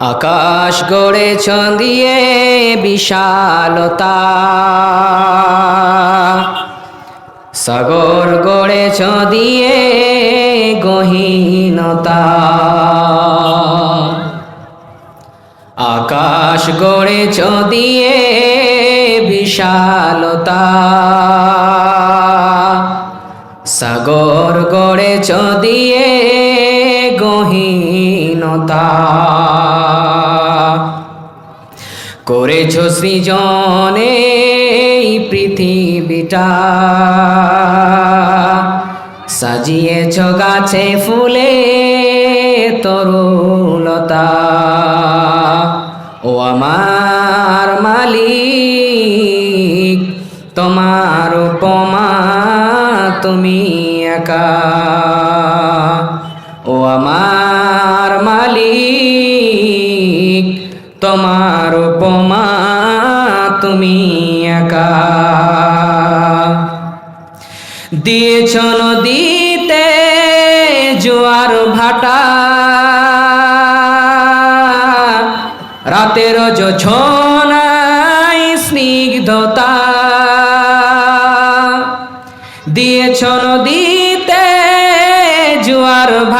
আকাশ গড়েছ দিয়ে বিশালতা। সাগর গড়েছ দিয়ে গহীনতা। আকাশ গড়েছ দিয়ে বিশালতা। সাগর গড়েছ দিয়ে গহীনতা। করেছ সৃজনে পৃথিবীটা। সাজিয়েছ গাছে ফুলে তরুলতা। ও আমার মালিক তুমি একা। ও আমার মালিক, তোমার উপমা তুমি একা। দিয়েছ নদীতে জোয়ার ভাটা। রাতের ছোনাই স্নিগ্ধতা।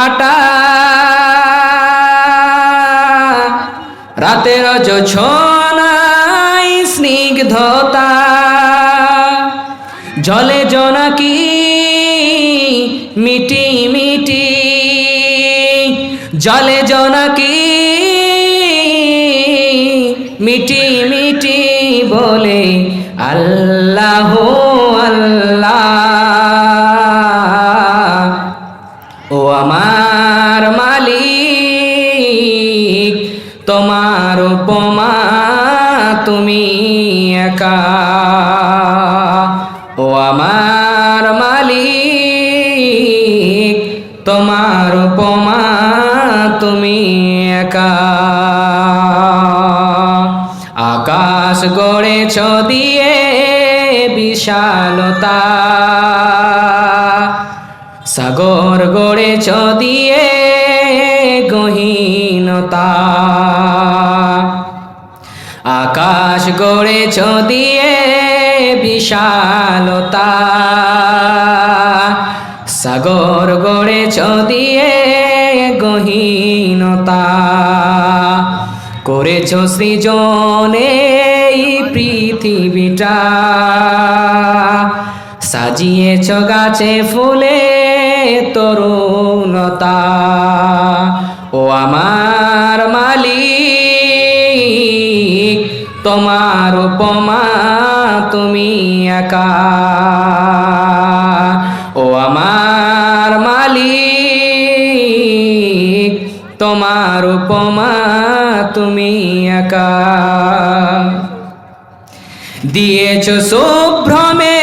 ভাটা। রাতের ছোনাই স্নিগ্ধতা। জলে জনাকি মিটি মিটি। জলে জনাকি মিটি মিটি বলে আল্লাহ তোমার উপমা তুমি একা। আকাশ গড়েছ দিয়ে বিশালতা। সাগর গড়েছ দিয়ে গহীনতা। আকাশ গড়েছ দিয়ে বিশালতা। সাগর গড়েছ দিয়ে গহীনতা। করেছ সৃজনে পৃথিবীটা। সাজিয়েছ গাছে ফুলে তরুণতা। ও আমার মালিক, তোমার উপমা তুমি একা। ও আমার তোমার উপমা তুমি একা। দিয়েছ শুভ্রমে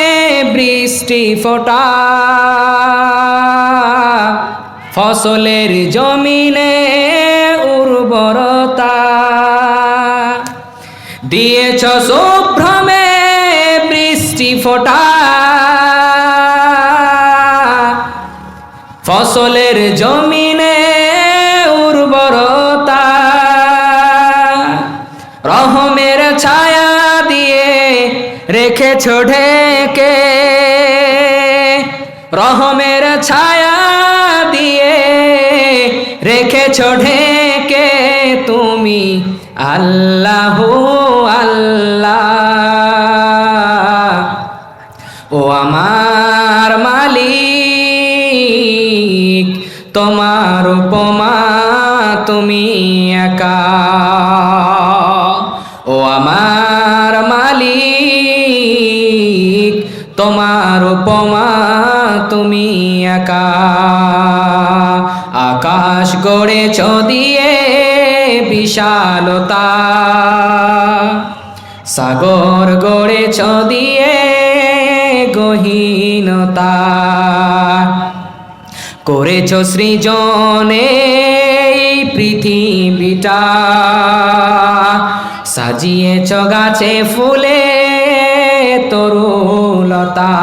বৃষ্টি ফোটা। ফসলের জমিনে উর্বরতা। দিয়েছ শুভ্রমে বৃষ্টি ফোটা। ছায়া দিয়ে রেখেছ ঢেকে। রহমের ছায়া দিয়ে রেখেছ ঢেকে। তুমি আল্লাহ আল্লাহ। ও আমার মালিক, তোমার উপমা তুমি একা। ও আমার মালিক, তোমার উপমা তুমি একা। আকাশ গড়েছ দিয়ে বিশালতা। সাগর গড়েছ দিয়ে গহীনতা। করেছ সৃজনে পৃথিবীটা। সাজিয়েছ গাছে ফুলে তরুলতা।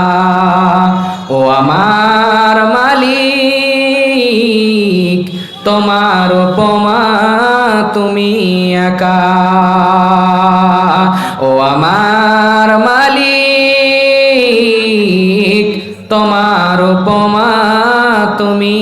ও আমার মালিক, তোমার উপমা তুমি একা। ও আমার তুমি